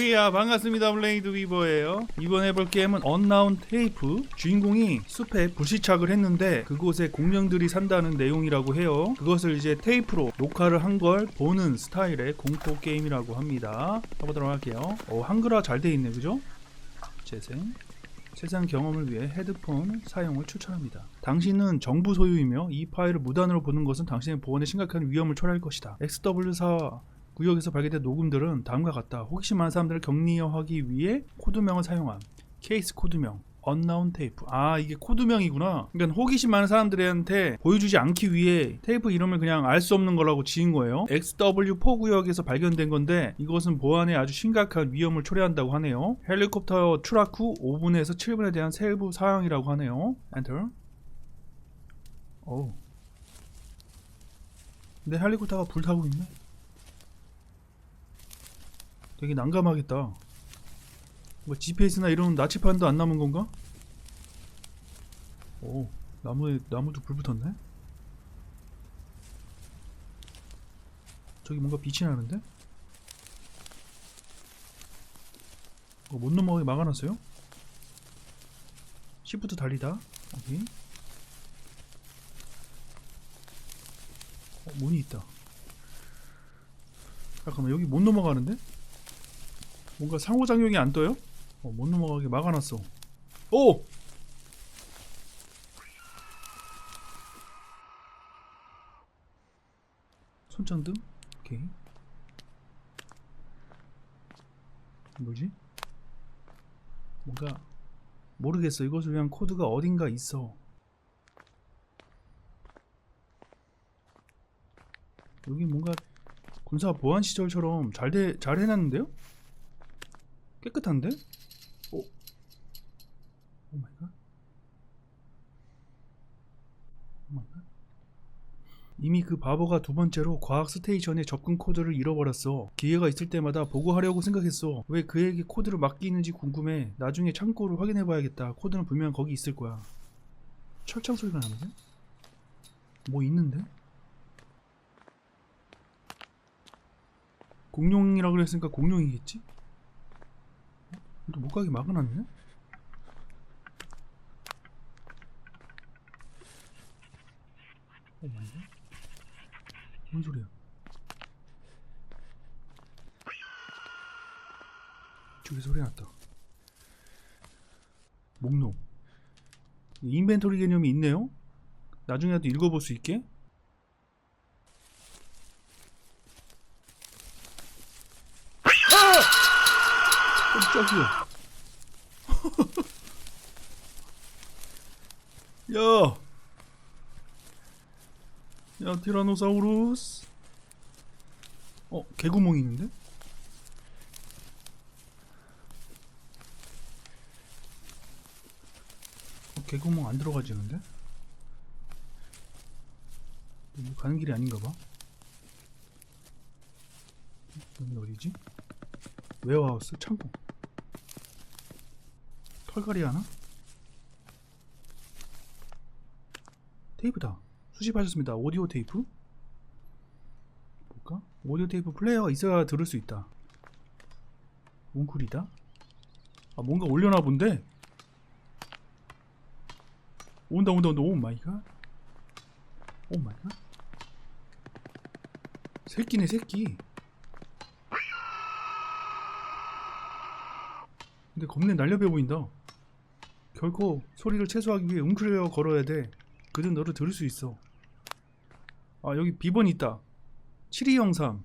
우이야 반갑습니다. 블레이드 위버예요. 이번 해볼 게임은 언나운 테이프. 주인공이 숲에 불시착을 했는데 그곳에 공룡들이 산다는 내용이라고 해요. 그것을 이제 테이프로 녹화를 한 걸 보는 스타일의 공포 게임이라고 합니다. 해보도록 할게요. 오 한글화 잘 돼 있네 그죠? 재생. 세상 경험을 위해 헤드폰 사용을 추천합니다. 당신은 정부 소유이며 이 파일을 무단으로 보는 것은 당신의 보안에 심각한 위험을 초래할 것이다. XW4 구역에서 발견된 녹음들은 다음과 같다. 호기심 많은 사람들을 격리하기 위해 코드명을 사용함. 케이스 코드명. 언나운 테이프. 아, 이게 코드명이구나. 그러니까 호기심 많은 사람들한테 보여주지 않기 위해 테이프 이름을 그냥 알 수 없는 거라고 지은 거예요. XW4 구역에서 발견된 건데 이것은 보안에 아주 심각한 위험을 초래한다고 하네요. 헬리콥터 추락 후 5분에서 7분에 대한 세부 사항이라고 하네요. 엔터. 오. 내 헬리콥터가 불타고 있네. 되게 난감하겠다. 뭐 GPS나 이런 나치판도 안 남은 건가? 오 나무에 나무도 불 붙었네. 저기 뭔가 빛이 나는데? 어, 못 넘어가게 막아놨어요? 시프트 달리다. 오케이. 어, 문이 있다. 잠깐만 여기 못 넘어가는데? 뭔가 상호작용이 안 떠요? 어, 못 넘어가게 막아놨어. 오! 손전등? 오케이. 뭐지? 뭔가 모르겠어. 이것을 위한 코드가 어딘가 있어. 여기 뭔가 군사 보안 시절처럼 잘 돼, 잘 해놨는데요? 깨끗한데? 오, 오 마이 갓. 오 마이 갓. 이미 그 바보가 두 번째로 과학 스테이션의 접근 코드를 잃어버렸어. 기회가 있을 때마다 보고하려고 생각했어. 왜 그에게 코드를 맡기는지 궁금해. 나중에 창고를 확인해봐야겠다. 코드는 분명 거기 있을 거야. 철창 소리가 나는데? 뭐 있는데? 공룡이라고 그랬으니까 공룡이겠지? 또못 가게 막아놨네? 오 마이 갓. 뭔 소리야? 저기 소리 났다. 목록. 인벤토리 개념이 있네요? 나중에라도 읽어볼 수 있게? 깜짝이야. 야! 야, 티라노사우루스. 어, 개구멍이 있는데? 어, 개구멍 안 들어가지는데? 뭐 가는 길이 아닌가 봐. 여기 어디지? 웨어하우스 창고 털갈이 하나? 테이프다. 수집하셨습니다. 오디오 테이프. 볼까? 오디오 테이프 플레이어가 있어야 들을 수 있다. 웅쿨이다. 아 뭔가 올려놔 본데? 온다 온다 온다. 오 마이 갓 오 마이 갓. 새끼네 새끼. 근데 겁내 날렵해 보인다. 결코 소리를 최소화하기 위해 웅크려 걸어야 돼. 그든 너를 들을 수 있어. 아 여기 비번이 있다. 7203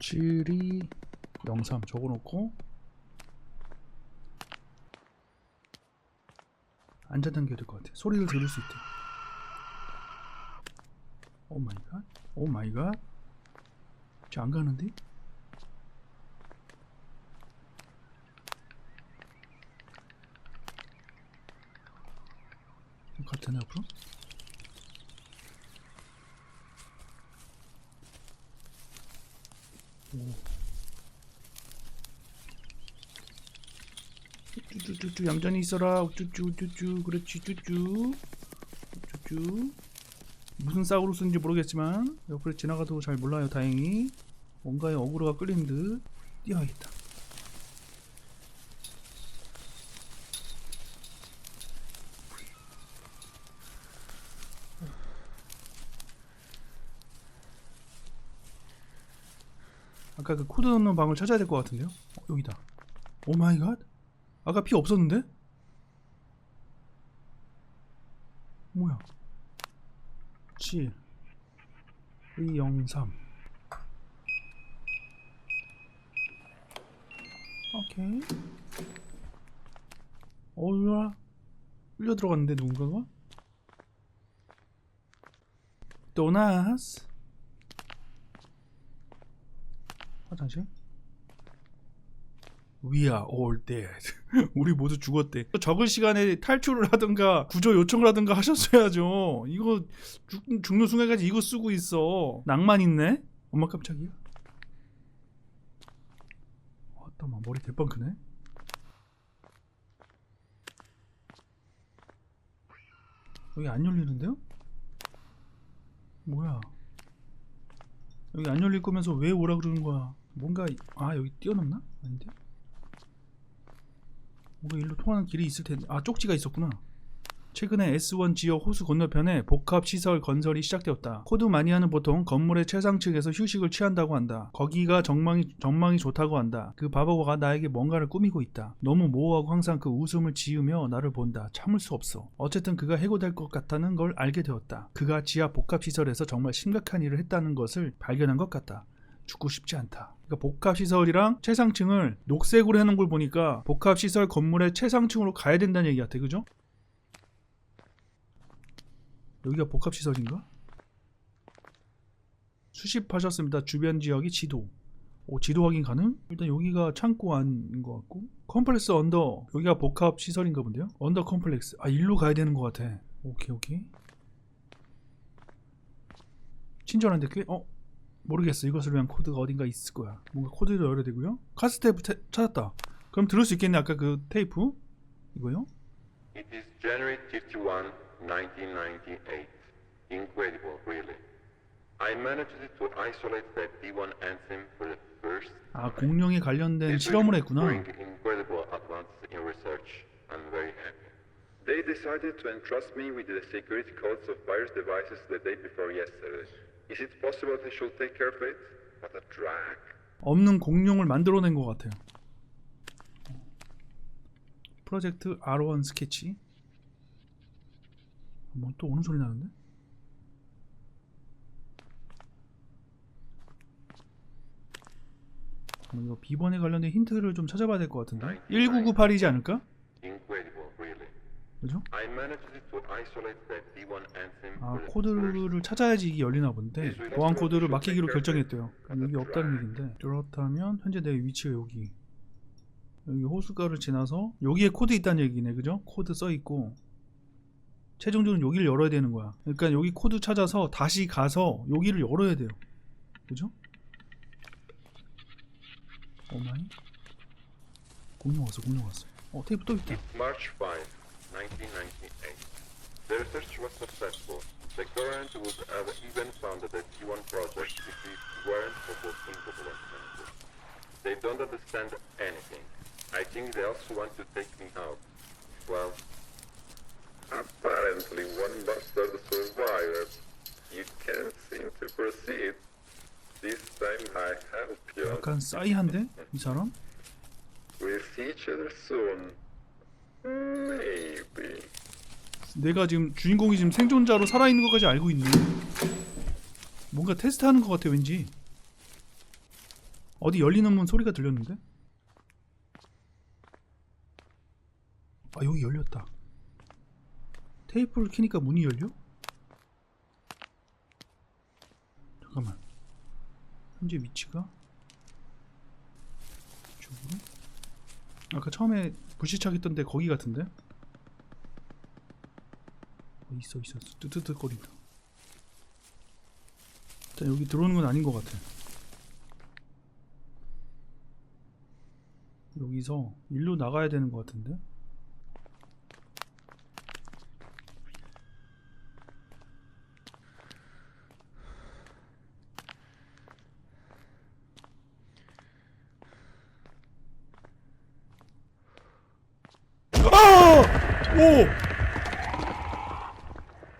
7203 적어놓고 앉아 당겨야 될 것 같아. 소리를 들을 수 있대. 오 마이 갓. 오 마이 갓. 쟤안 가는데? 가도 되나 앞으로? 오. 쭈쭈쭈쭈 얌전히 있어라. 쭈쭈쭈쭈 그렇지 쭈쭈. 쭈쭈 무슨 사우루스인지 모르겠지만 옆으로 지나가도 잘 몰라요 다행히. 뭔가에 어그로가 끌린 듯. 뛰어야겠다 아까 그 코드 넣는 방을 찾아야 될 것 같은데요? 어, 여기다. 오 마이 갓. 아까 피 없었는데? 뭐야? 7 2 0 3 오케이. 어우야. 끌려 들어갔는데 누군가가? 도나스. 화장실? We are all dead. 우리 모두 죽었대. 적을 시간에 탈출을 하든가 구조 요청을 하든가 하셨어야죠. 이거 죽, 죽는 순간까지 이거 쓰고 있어. 낭만 있네. 엄마 깜짝이야. 왔다 마 머리 대빵 크네. 여기 안 열리는데요? 뭐야? 여기 안 열릴 거면서 왜 오라 그러는 거야? 뭔가 이- 아 여기 뛰어넘나? 아닌데? 뭔가 일로 통하는 길이 있을 텐데 아 쪽지가 있었구나. 최근에 S1 지역 호수 건너편에 복합 시설 건설이 시작되었다. 코드 마니아는 보통 건물의 최상층에서 휴식을 취한다고 한다. 거기가 전망이 전망이 좋다고 한다. 그 바보가 나에게 뭔가를 꾸미고 있다. 너무 모호하고 항상 그 웃음을 지으며 나를 본다. 참을 수 없어. 어쨌든 그가 해고될 것 같다는 걸 알게 되었다. 그가 지하 복합 시설에서 정말 심각한 일을 했다는 것을 발견한 것 같다. 죽고 싶지 않다. 그러니까 복합 시설이랑 최상층을 녹색으로 해놓은 걸 보니까 복합 시설 건물의 최상층으로 가야 된다는 얘기 같아, 그죠? 여기가 복합 시설인가? 수집하셨습니다. 주변 지역이 지도. 오, 지도 확인 가능? 일단 여기가 창고 안인 것 같고 컴플렉스 언더 여기가 복합 시설인가 본데요? 언더 컴플렉스 아 일로 가야 되는 것 같아 오케이 오케이 친절한데 꽤 어? 모르겠어 이것을 위한 코드가 어딘가 있을 거야 뭔가 코드를 열어야 되고요 카스 테이프 테- 찾았다 그럼 들을 수 있겠네 아까 그 테이프 이거요? It is January 51, 1998. Incredible, really. I managed to isolate that D1 anthem for the first 아 공룡에 관련된 실험을 했구나 incredible advances in research. I'm very happy. They decided to entrust me with the security codes of virus devices the day before yesterday. Is it possible they should take care of it? What a drag. 없는 공룡을 만들어낸 것 같아요. 프로젝트 R1 스케치. 뭐 또 오는 소리 나는데? 뭐 이거 비번에 관련된 힌트를 좀 찾아봐야 될 것 같은데. 1998이지 않을까? 그죠? I managed to isolate that D1 anthem 아 코드를 찾아야지 이게 열리나 본데 보안 코드를 맡기기로 결정했대요. 여기 없다는 얘기인데 그렇다면 현재 내 위치가 여기 여기 호수가를 지나서 여기에 코드 있다는 얘기네, 그죠? 코드 써 있고 최종적으로 여기를 열어야 되는 거야. 그러니까 여기 코드 찾아서 다시 가서 여기를 열어야 돼요. 그죠? 오마이 공룡 왔어, 공룡 왔어. 어 테이프 또 있다. March 5, 1998. The research was successful. The current would have even funded the T1 project if it weren't for boosting popular senses. They don't understand anything. I think they also want to take me out. Well, apparently one bastard survived. You can't seem to proceed. This time I help you. كان 이 사람. We'll see each other soon. 내가 지금 주인공이 지금 생존자로 살아있는 것까지 알고 있네. 뭔가 테스트하는 것 같아 왠지. 어디 열리는 문 소리가 들렸는데? 아 여기 열렸다. 테이프를 키니까 문이 열려? 잠깐만. 현재 위치가 이쪽으로? 아까 처음에 불시착 했던데 거기 같은데? 어, 있어 있어. 뜨뜨뜨거린다. 일단 여기 들어오는 건 아닌 것 같아. 여기서 일로 나가야 되는 것 같은데 아! 오!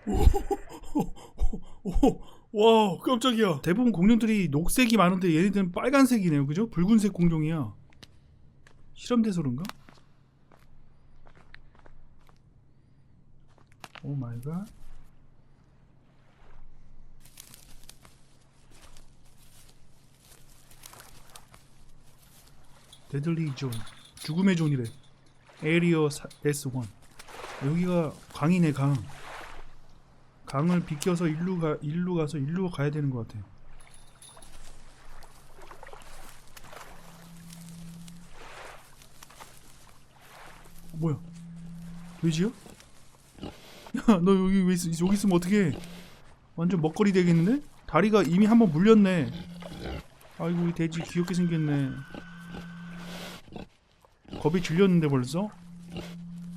오! 오! 와 깜짝이야. 대부분 공룡들이 녹색이 많은데 얘네들은 빨간색이네요. 그죠? 붉은색 공룡이야. 실험돼서 그런가? 오 마이 갓. 데들리 존 죽음의 존이래. 에리어 사- S1 여기가 강이네 강 강을 비껴서 일로 가 일로 가서 일로 가야 되는 것 같아요. 어, 뭐야? 돼지야? 야, 너 여기 왜 있, 여기 있으면 어떡해? 완전 먹거리 되겠는데? 다리가 이미 한번 물렸네. 아이고 이 돼지 귀엽게 생겼네. 겁이 질렸는데 벌써?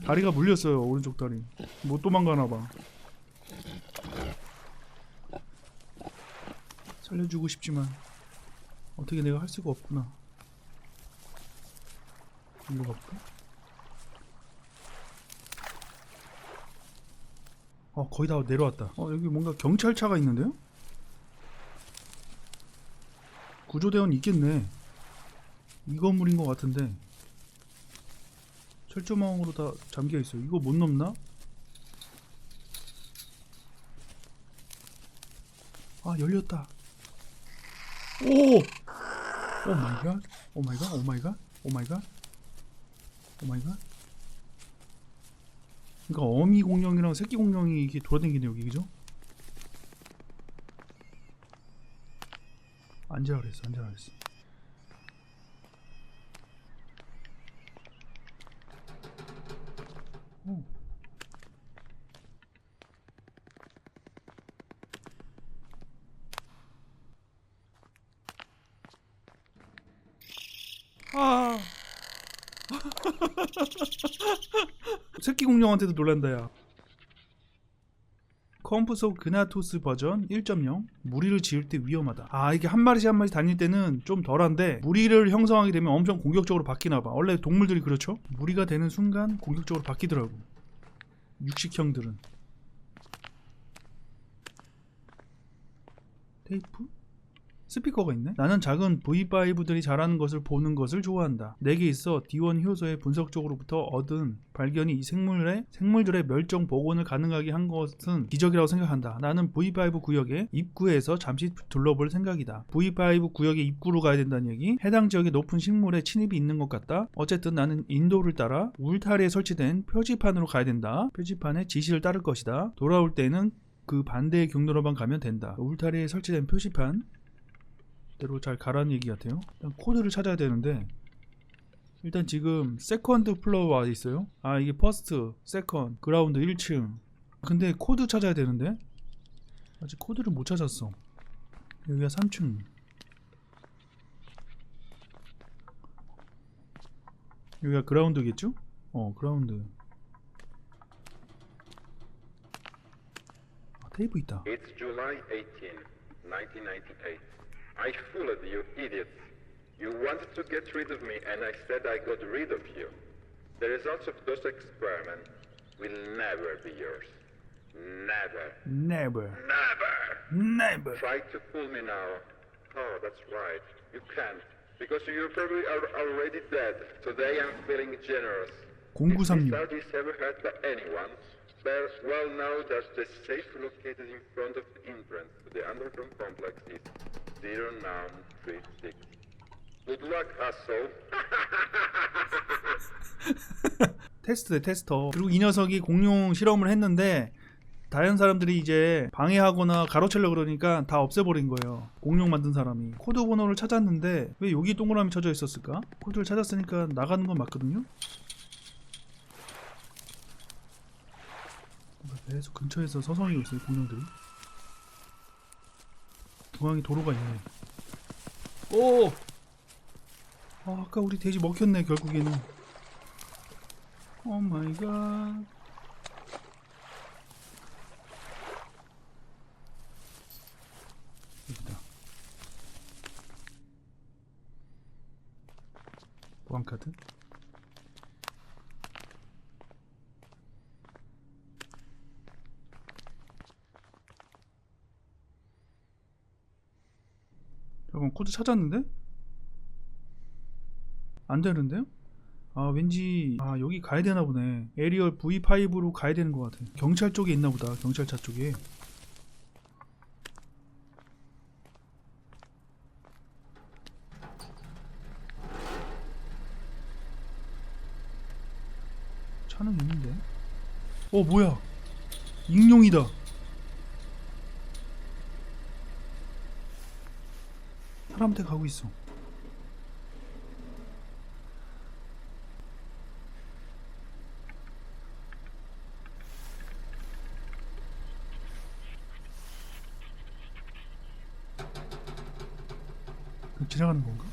다리가 물렸어요 오른쪽 다리. 못 도망가나 봐. 살려주고 싶지만 어떻게 내가 할 수가 없구나. 일로 가볼까? 어 거의 다 내려왔다. 어 여기 뭔가 경찰차가 있는데요? 구조대원 있겠네. 이 건물인 것 같은데 철조망으로 다 잠겨 있어. 이거 못 넘나? 아 열렸다. 오! 오 마이 갓. 오 마이 갓. 오 마이 갓. 오 마이 갓. 오 마이 갓. 그러니까 어미 공룡이랑 새끼 공룡이 이게 돌아다니네 여기 그죠? 앉으라 그랬어. 앉으라 그랬어. 오. 아. 새끼 공룡한테도 놀란다 야. 컴프소 그나토스 버전 1.0 무리를 지을 때 위험하다. 아 이게 한 마리씩 한 마리씩 다닐 때는 좀 덜한데 무리를 형성하게 되면 엄청 공격적으로 바뀌나 봐. 원래 동물들이 그렇죠. 무리가 되는 순간 공격적으로 바뀌더라고. 육식형들은. 테이프? 스피커가 있네? 나는 작은 V5들이 자라는 것을 보는 것을 좋아한다. 내게 있어 D1 효소의 분석 쪽으로부터 얻은 발견이 이 생물의 생물들의 멸종 복원을 가능하게 한 것은 기적이라고 생각한다. 나는 V5 구역의 입구에서 잠시 둘러볼 생각이다. V5 구역의 입구로 가야 된다는 얘기. 해당 지역에 높은 식물의 침입이 있는 것 같다. 어쨌든 나는 인도를 따라 울타리에 설치된 표지판으로 가야 된다. 표지판의 지시를 따를 것이다. 돌아올 때는 그 반대의 경로로만 가면 된다. 울타리에 설치된 표지판 대로 잘 가라는 얘기 같아요. 일단 코드를 찾아야 되는데 일단 지금 세컨드 플로어가 있어요. 아 이게 퍼스트, 세컨, 그라운드 1층. 근데 코드 찾아야 되는데 아직 코드를 못 찾았어. 여기가 3층. 여기가 그라운드겠죠? 어 그라운드. 아, 테이프 있다. It's July 18, 1998. I fooled you, idiots. You wanted to get rid of me, and I said I got rid of you. The results of those experiments will never be yours. Never. Never, Never! never. Try to fool me now. Oh, that's right. You can't. Because you probably are already dead. Today I'm feeling generous. If 0936. this is ever heard by anyone, bear well know that the safe located in front of the entrance to the underground complex is 0936. Good luck, asshole. 테스트대 테스터 그리고 이 녀석이 공룡 실험을 했는데 다른 사람들이 이제 방해하거나 가로채려 그러니까 다 없애버린 거예요 공룡 만든 사람이 코드 번호를 찾았는데 왜 여기 동그라미 쳐져 있었을까? 코드를 찾았으니까 나가는 건 맞거든요 계속 근처에서 서성이고 있어요 공룡들이 중앙에 도로가 있네 오! 아, 아까 우리 돼지 먹혔네 결국에는 오 마이 갓. 여기다. 보안카드. 잠깐 코드 찾았는데? 안 되는데요? 아 왠지 아 여기 가야 되나 보네. 에리얼 V5로 가야 되는 것 같아. 경찰 쪽에 있나 보다 경찰차 쪽에. 차는 있는데? 어 뭐야? 익룡이다 사람한테 가고 있어 그냥 지나가는 건가?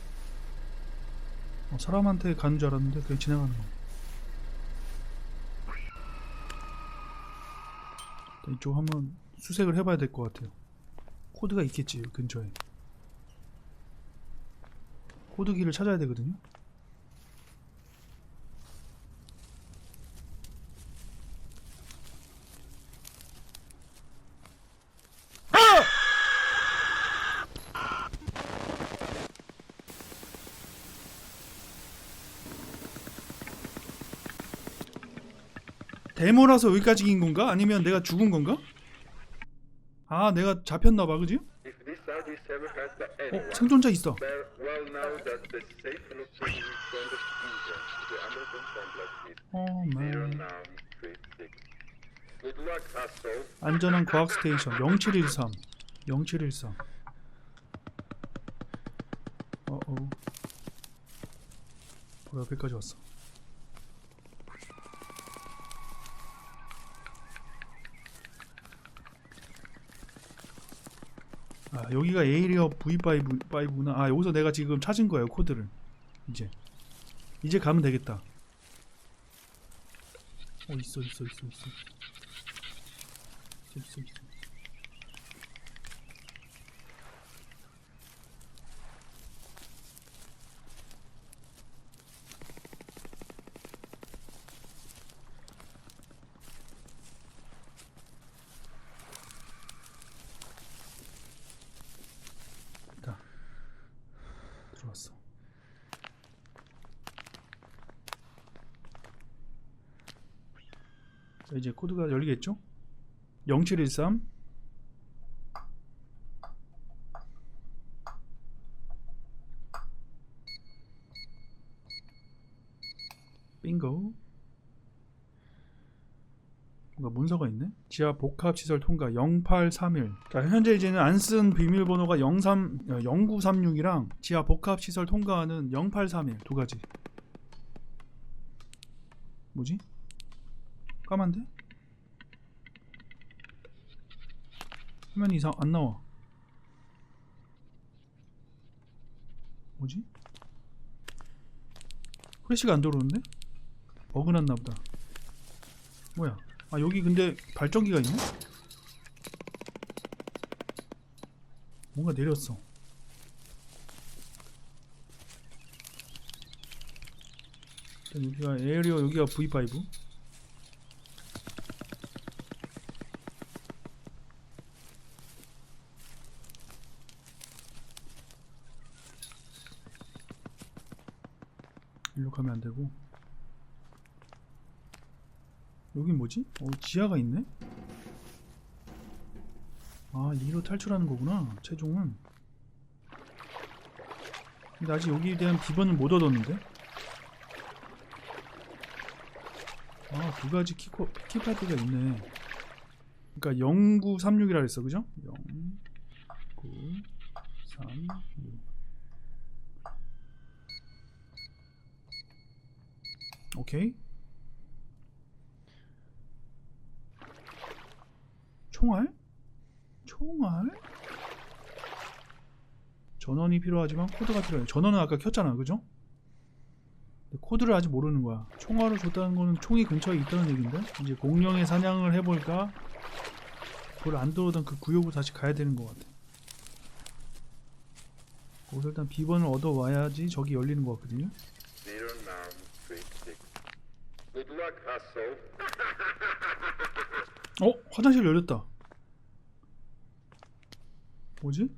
어, 사람한테 가는 줄 알았는데 그냥 지나가는 거. 이쪽 한번 수색을 해봐야 될 것 같아요. 코드가 있겠지 근처에. 코드기를 찾아야 되거든요. 데모라서 여기까지 인 건가? 아니면 내가 죽은 건가? 아 내가 잡혔나 봐 그지? 어 생존자 있어 어 man. 안전한 과학 스테이션 0713 0713 어어 바로 옆에까지 왔어 아 여기가 에이리어 V5구나. 아 여기서 내가 지금 찾은 거예요 코드를. 이제. 이제 가면 되겠다. 어 있어 있어 있어. 있어 있어 있어 자 들어왔어 자 이제 코드가 열리겠죠? 0713 빙고. 뭔가 문서가 있네. 지하 복합 시설 통과 0831 자, 현재 이제는 안 쓴 비밀번호가 03 어, 0936이랑 지하 복합 시설 통과하는 0831 두 가지. 뭐지? 까만데? 화면이 이상 안 나와. 뭐지? 프레시가 안 들어오는데? 버그 났나 보다. 뭐야? 아 여기 근데 발전기가 있네? 뭔가 내렸어. 일단 여기가 에어리어 여기가 V5. 일로 가면 안 되고 여긴 뭐지? 어 지하가 있네? 아 이로 탈출하는 거구나 최종은 근데 아직 여기에 대한 비번을 못 얻었는데 아 두 가지 키코, 키파드가 있네 그러니까 0936이라 그랬어 그죠? 0936 오케이. 총알? 총알? 전원이 필요하지만 코드가 필요해. 전원은 아까 켰잖아, 그죠? 코드를 아직 모르는 거야. 총알을 줬다는 거는 총이 근처에 있다는 얘긴데? 이제 공룡의 사냥을 해볼까? 그걸 안 들어오던 그 구역으로 다시 가야 되는 것 같아. 거기서 일단 비번을 얻어와야지 저기 열리는 것 같거든요. 어? 화장실 열렸다. 뭐지?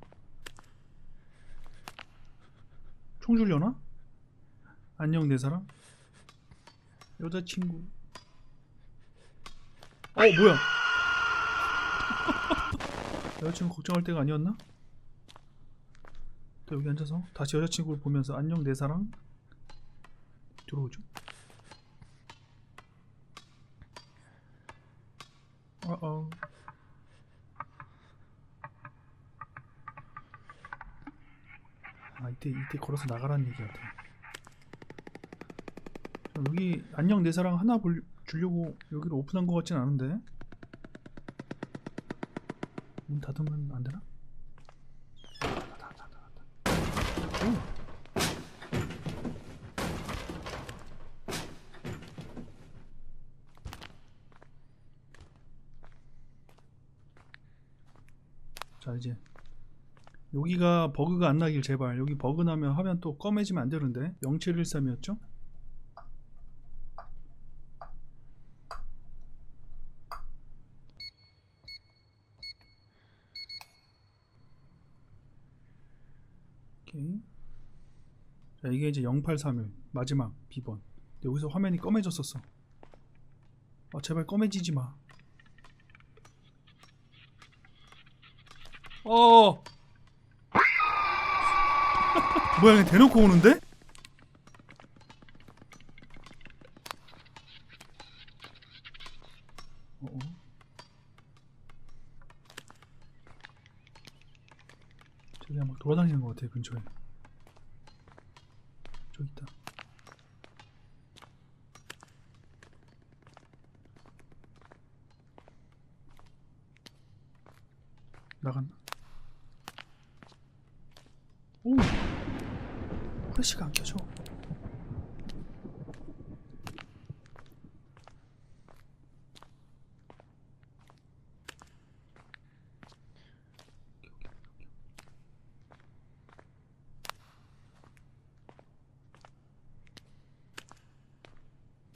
총 줄려나? 안녕 내 사랑 여자친구 어 뭐야 여자친구 걱정할 때가 아니었나? 또 여기 앉아서 다시 여자친구를 보면서 안녕 내 사랑 들어오죠 어어. 아 이때 이때 걸어서 나가라는 얘기 같아 자, 여기 안녕 내 사랑 하나 볼, 주려고 여기를 오픈한 것 같진 않은데. 문 닫으면 안 되나? 닫아, 닫아, 닫아, 닫아. 오. 자 이제. 여기가 버그가 안 나길 제발. 여기 버그 나면 화면 또 검해지면 안 되는데. 0713이었죠? 오케이. 자 이게 이제 0831 마지막 비번. 여기서 화면이 검해졌었어. 아 제발 검해지지 마 어. 뭐야 그냥 대놓고 오는데? 어. 어. 저기 막 돌아다니는 것 같아 근처에. 저기 있다. 나갔나? 오! 프레 안 켜져.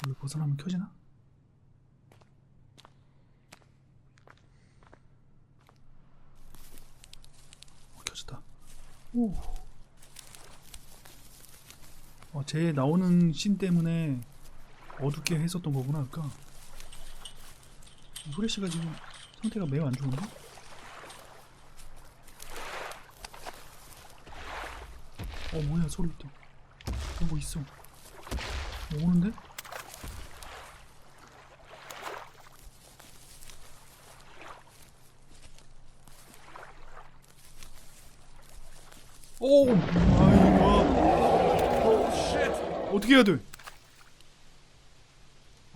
여기 벗어나면 켜지나? 어, 켜졌다. 오. 어, 제 나오는 씬 때문에 어둡게 했었던 거구나 아까 후레쉬가 지금 상태가 매우 안 좋은데? 어 뭐야 소리 또 어, 뭐 있어 뭐 오는데? 오! 아이고 어떻게 해야 돼?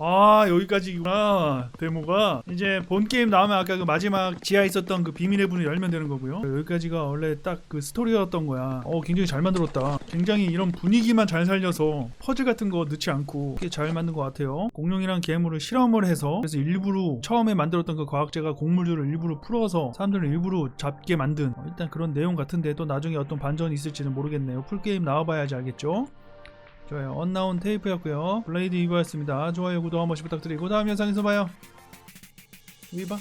아 여기까지구나 데모가. 이제 본 게임 나오면 아까 그 마지막 지하에 있었던 그 비밀의 문을 열면 되는 거고요. 여기까지가 원래 딱 그 스토리였던 거야. 어 굉장히 잘 만들었다. 굉장히 이런 분위기만 잘 살려서 퍼즐 같은 거 넣지 않고 꽤 잘 만든 것 같아요. 공룡이랑 괴물을 실험을 해서 그래서 일부러 처음에 만들었던 그 과학자가 곡물들을 일부러 풀어서 사람들을 일부러 잡게 만든 어, 일단 그런 내용 같은데 또 나중에 어떤 반전이 있을지는 모르겠네요. 풀게임 나와봐야지 알겠죠 좋아요. 언나온 테이프였고요. 블레이드 이거였습니다. 좋아요, 구독 한 번씩 부탁드리고 다음 영상에서 봐요. 위바.